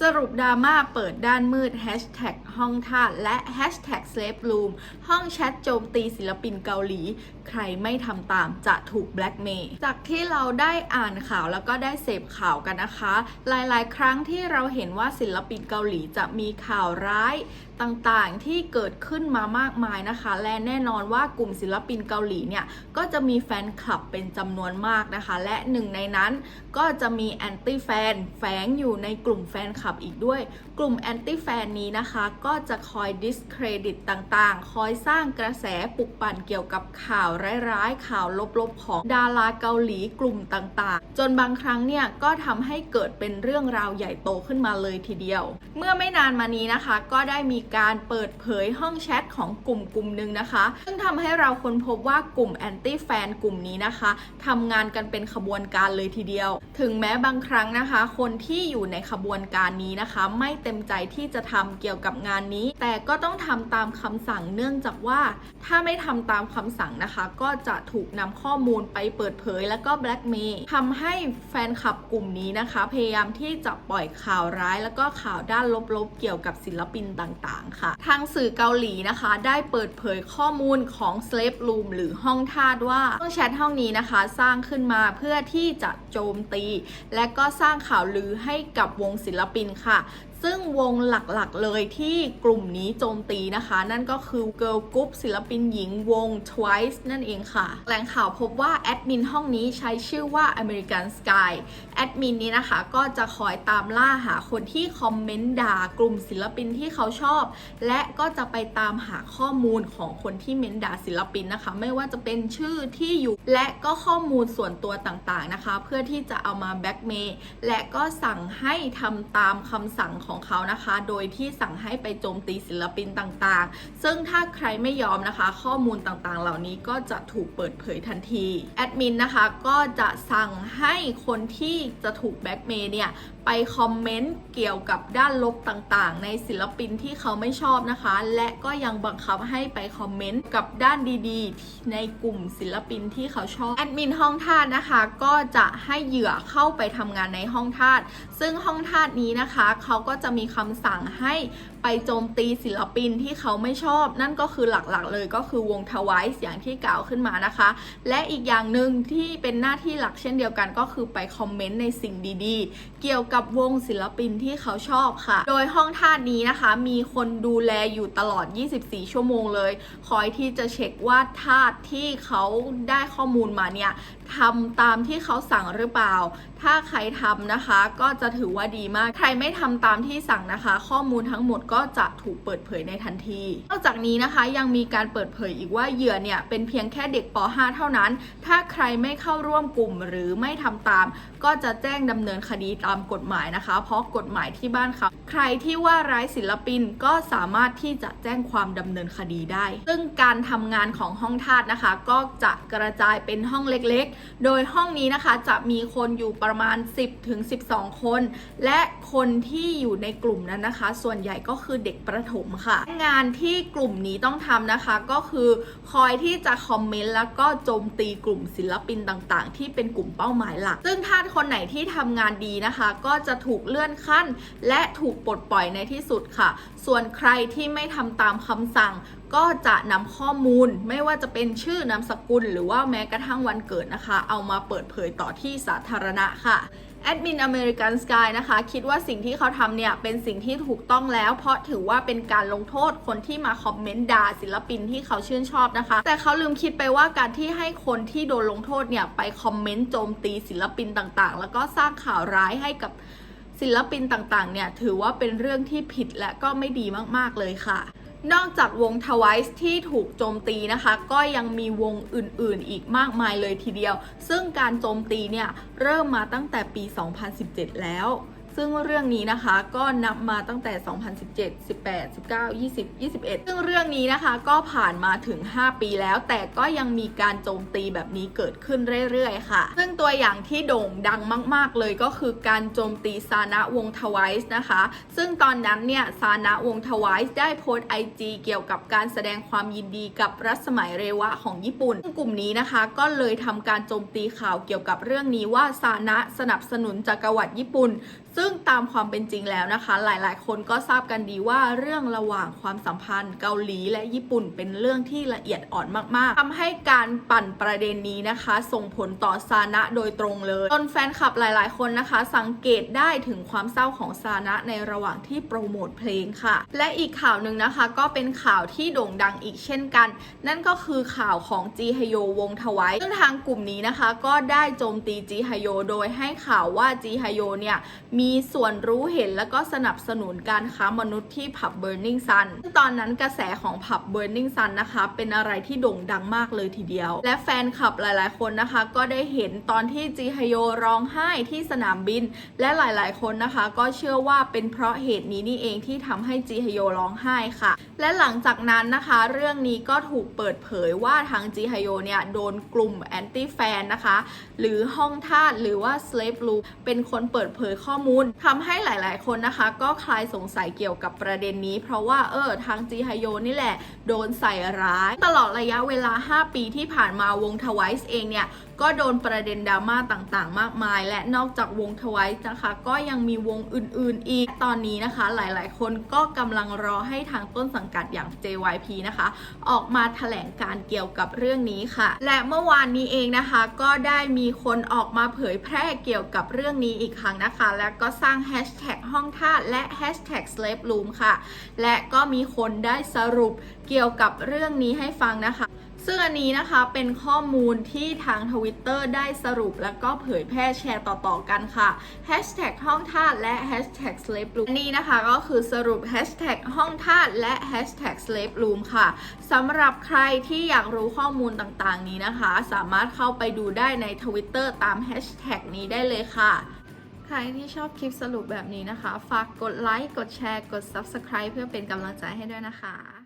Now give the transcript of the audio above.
สรุปดราม่าเปิดด้านมืดแฮชแท็กห้องท่าและ Hashtag Slave Room ห้องแชทโจมตีศิลปินเกาหลี ใครไม่ทำตามจะถูกแบล็กเมย์จากที่เราได้อ่านข่าวแล้วก็ได้เสพข่าวกันนะคะ หลายๆ ครั้งที่เราเห็นว่าศิลปินเกาหลีจะมีข่าวร้ายต่างๆที่เกิดขึ้นมามากมายนะคะ และแน่นอนว่ากลุ่มศิลปินเกาหลีเนี่ยก็จะมีแฟนคลับเป็นจำนวนมากนะคะ และหนึ่งในนั้นก็จะมีแอนตี้แฟนแฝงอยู่ในกลุ่มแฟนคลับอีกด้วย กลุ่มแอนตี้แฟนนี้นะคะก็จะคอยดิสเครดิตต่างๆ คอยสร้างกระแสปลุกปั่นเกี่ยวกับข่าวร้ายๆ ข่าวลบๆ ของดาราเกาหลีกลุ่มต่างๆ จนบางครั้งเนี่ยก็ทำให้เกิดเป็นเรื่องราวใหญ่โตขึ้นมาเลยทีเดียว เมื่อไม่นานมานี้นะคะ ก็ได้มีการเปิดเผยห้องแชทของกลุ่มกลุ่มหนึ่งนะคะ ซึ่งทำให้เราค้นพบว่ากลุ่มแอนตี้แฟนกลุ่มนี้นะคะทำงานกันเป็นขบวนการเลยทีเดียว ถึงแม้บางครั้งนะคะ คนที่อยู่ในขบวนการนี้นะคะ ไม่เต็มใจที่จะทำเกี่ยวกับงานนี้ แต่ก็ต้องทำตามคำสั่งเนื่องจากว่า ถ้าไม่ทำตามคำสั่งนะคะก็จะถูกนำข้อมูลไปเปิดเผยแล้วก็แบล็กเมย์ทำให้แฟนคลับกลุ่มนี้นะคะ พยายามที่จะปล่อยข่าวร้าย แล้วก็ข่าวด้านลบๆ เกี่ยวกับศิลปินต่างๆ ค่ะ ทางสื่อเกาหลีนะคะ ได้เปิดเผยข้อมูลของ Slave Room หรือห้องทาสว่าห้องแชทห้องนี้นะคะสร้างขึ้นมาเพื่อที่จะโจมตี และก็สร้างข่าวลือให้กับวงศิลปินค่ะ ซึ่งวงหลักๆเลยที่กลุ่มนี้โจมตีนะคะ นั่นก็คือ Girl Group ศิลปินหญิงวง Twice นั่นเองค่ะแหล่งข่าวพบว่าแอดมินห้องนี้ใช้ชื่อว่า American Sky แอดมินนี้นะคะก็จะคอยตามล่าหาคนที่คอมเมนต์ด่ากลุ่มศิลปินที่เขาชอบ และก็จะไปตามหาข้อมูลของคนที่เม้นด่าศิลปินนะคะ ไม่ว่าจะเป็นชื่อที่อยู่และก็ข้อมูลส่วนตัวต่างๆนะคะ เพื่อที่จะเอามาแบ็กเมย์และก็สั่งให้ทำตามคำสั่งของเขานะคะ โดยที่สั่งให้ไปโจมตีศิลปินต่างๆ ซึ่งถ้าใครไม่ยอมนะคะ ข้อมูลต่างๆ เหล่านี้ก็จะถูกเปิดเผยทันที แอดมินนะคะก็จะสั่งให้คนที่จะถูกแบ็กเมย์เนี่ยไปคอมเมนต์เกี่ยวกับด้านลบต่างๆ ในศิลปินที่เขาไม่ชอบนะคะ และก็ยังบังคับให้ไปคอมเมนต์กับด้านดีๆ ในกลุ่มศิลปินที่เขาชอบแอดมินห้องทาสนะคะ ก็จะให้เหยื่อเข้าไปทำงานในห้องทาสซึ่งห้องทาสนี้นะคะ เขาก็จะมีคำสั่งให้ ไปโจมตีศิลปินที่เขาไม่ชอบ นั่นก็คือหลักๆ เลยก็คือวงทวายอย่างที่กล่าวขึ้นมานะคะ และอีกอย่างหนึ่งที่เป็นหน้าที่หลักเช่นเดียวกันก็คือไปคอมเมนต์ในสิ่งดีๆ เกี่ยวกับวงศิลปินที่เขาชอบค่ะ โดยห้องทานี้นะคะ มีคนดูแลอยู่ตลอด 24 ชั่วโมงเลย คอยที่จะเช็คว่าทาสที่เขาได้ข้อมูลมาเนี่ยทำตามที่เขาสั่งหรือเปล่า ถ้าใครทำนะคะ ก็จะถือว่าดีมาก ใครไม่ทำตามที่สั่งนะคะ ข้อมูลทั้งหมดก็็จะถูกเปิดเผยในทันที นอกจากนี้นะคะยังมีการเปิดเผยอีกว่าเหยื่อเนี่ยเป็นเพียงแค่เด็กป .5 เท่านั้น ถ้าใครไม่เข้าร่วมกลุ่มหรือไม่ทำตาม ก็จะแจ้งดำเนินคดีตามกฎหมายนะคะ เพราะกฎหมายที่บ้านเขาใครที่ว่าร้ายศิลปินก็สามารถที่จะแจ้งความดำเนินคดีได้ ซึ่งการทำงานของห้องทาสนะคะ ก็จะกระจายเป็นห้องเล็กๆ โดยห้องนี้นะคะจะมีคนอยู่ประมาณ 10-12 คน และคนที่อยู่ในกลุ่มนั้นนะคะ ส่วนใหญ่ก็คือเด็กประถมค่ะ งานที่กลุ่มนี้ต้องทำนะคะ ก็คือคอยที่จะคอมเมนต์แล้วก็โจมตีกลุ่มศิลปินต่างๆ ที่เป็นกลุ่มเป้าหมายหลัก ซึ่งถ้าคนไหนที่ทำงานดีนะคะ ก็จะถูกเลื่อนขั้น และถูกปลดปล่อยในที่สุดค่ะ ส่วนใครที่ไม่ทำตามคำสั่งก็จะนำข้อมูลไม่ว่าจะเป็นชื่อนามสกุล หรือว่าแม้กระทั่งวันเกิดนะคะ เอามาเปิดเผยต่อที่สาธารณะค่ะ แอดมินอเมริกันสกายนะคะคิดว่าสิ่งที่เขาทำเนี่ยเป็นสิ่งที่ถูกต้องแล้ว เพราะถือว่าเป็นการลงโทษคนที่มาคอมเมนต์ด่าศิลปินที่เขาชื่นชอบนะคะ แต่เขาลืมคิดไปว่าการที่ให้คนที่โดนลงโทษเนี่ยไปคอมเมนต์โจมตีศิลปินต่างๆ แล้วก็สร้างข่าวร้ายให้กับศิลปินต่างๆ เนี่ยถือว่าเป็นเรื่องที่ผิดและก็ไม่ดีมากๆเลยค่ะ นอกจากวงทวายส์ที่ถูกโจมตีนะคะ ก็ยังมีวงอื่นๆ อีกมากมายเลยทีเดียว ซึ่งการโจมตีเนี่ย เริ่มมาตั้งแต่ปี 2017 แล้ว ซึ่งเรื่องนี้นะคะก็นับมาตั้งแต่ 2017 18 19 20 21 ซึ่งเรื่องนี้นะคะก็ผ่านมาถึง 5 ปีแล้ว แต่ก็ยังมีการโจมตีแบบนี้เกิดขึ้นเรื่อยๆ ค่ะ ซึ่งตัวอย่างที่โด่งดังมาก ๆ เลยก็คือการโจมตีซานะวงทวายส์นะคะ ซึ่งตอนนั้นเนี่ยซานะวงทวายส์ได้โพสต์ไอจีเกี่ยวกับการแสดงความยินดีกับรัศมัยเรวะของญี่ปุ่นซึ่งกลุ่มนี้นะคะก็เลยทำการโจมตีข่าวเกี่ยวกับเรื่องนี้ว่าซานะสนับสนุนจักรวรรดิญี่ปุ่น ซึ่งตามความเป็นจริงแล้วนะคะ หลายๆ คนก็ทราบกันดีว่าเรื่องระหว่างความสัมพันธ์เกาหลีและญี่ปุ่นเป็นเรื่องที่ละเอียดอ่อนมาก ๆทำให้การปั่นประเด็นนี้นะคะ ส่งผลต่อซานะโดยตรงเลยจนแฟนคลับหลาย ๆ คนนะคะ สังเกตได้ถึงความเศร้าของซานะในระหว่างที่โปรโมทเพลงค่ะ และอีกข่าวหนึ่งนะคะ ก็เป็นข่าวที่โด่งดังอีกเช่นกัน นั่นก็คือข่าวของจีฮโย วงทวายซึ่งทางกลุ่มนี้นะคะ ก็ได้โจมตีจีฮโย โดยให้ข่าวว่าจีฮโยเนี่ยมีีส่วนรู้เห็นและก็สนับสนุนการค้ามนุษย์ที่ผับ Burning Sun ซึ่งตอนนั้นกระแสของผับ Burning Sun นะคะ เป็นอะไรที่โด่งดังมากเลยทีเดียว และแฟนคลับหลายๆ คนนะคะ ก็ได้เห็นตอนที่จีฮโยร้องไห้ที่สนามบิน และหลายๆ คนนะคะ ก็เชื่อว่าเป็นเพราะเหตุนี้นี่เองที่ทำให้จีฮโยร้องไห้ค่ะ และหลังจากนั้นนะคะ เรื่องนี้ก็ถูกเปิดเผยว่าทางจีฮโยเนี่ยโดนกลุ่มแอนตี้แฟนนะคะ หรือห้องทาสหรือว่า slave room เป็นคนเปิดเผยข้อมูลทำให้หลายๆ คนนะคะ ก็คลายสงสัยเกี่ยวกับประเด็นนี้ เพราะว่าเออทางจีฮโยนี่แหละ โดนใส่ร้าย ตลอดระยะเวลา 5 ปีที่ผ่านมาวงทวายส์เองเนี่ยก็โดนประเด็นดราม่าต่างๆ มากมาย และนอกจากวงทวายนะคะ ก็ยังมีวงอื่นๆ อีก ตอนนี้นะคะ หลายๆ คนก็กำลังรอให้ทางต้นสังกัดอย่าง JYP นะคะ ออกมาแถลงการเกี่ยวกับเรื่องนี้ค่ะ และเมื่อวานนี้เองนะคะ ก็ได้มีคนออกมาเผยแพร่เกี่ยวกับเรื่องนี้อีกครั้งนะคะ และก็สร้างแฮชแท็กห้องท่าและแฮชแท็ก slave room ค่ะ และก็มีคนได้สรุปเกี่ยวกับเรื่องนี้ให้ฟังนะคะ ซึ่งอันนี้นะคะเป็นข้อมูลที่ทางทวิตเตอร์ได้สรุปแล้วก็เผยแพร่แชร์ต่อๆกันค่ะ Hashtag ห้องทาสและ Hashtag slave room นี้นะคะก็คือสรุป Hashtag ห้องทาสและ Hashtag slave room ค่ะสำหรับใครที่อยากรู้ข้อมูลต่างๆนี้นะคะ สามารถเข้าไปดูได้ในทวิตเตอร์ตาม Hashtag นี้ได้เลยค่ะใครที่ชอบคลิปสรุปแบบนี้นะคะ ฝากกดไลค์ กดแชร์ กด Subscribe เพื่อเป็นกำลังใจให้ด้วยนะคะ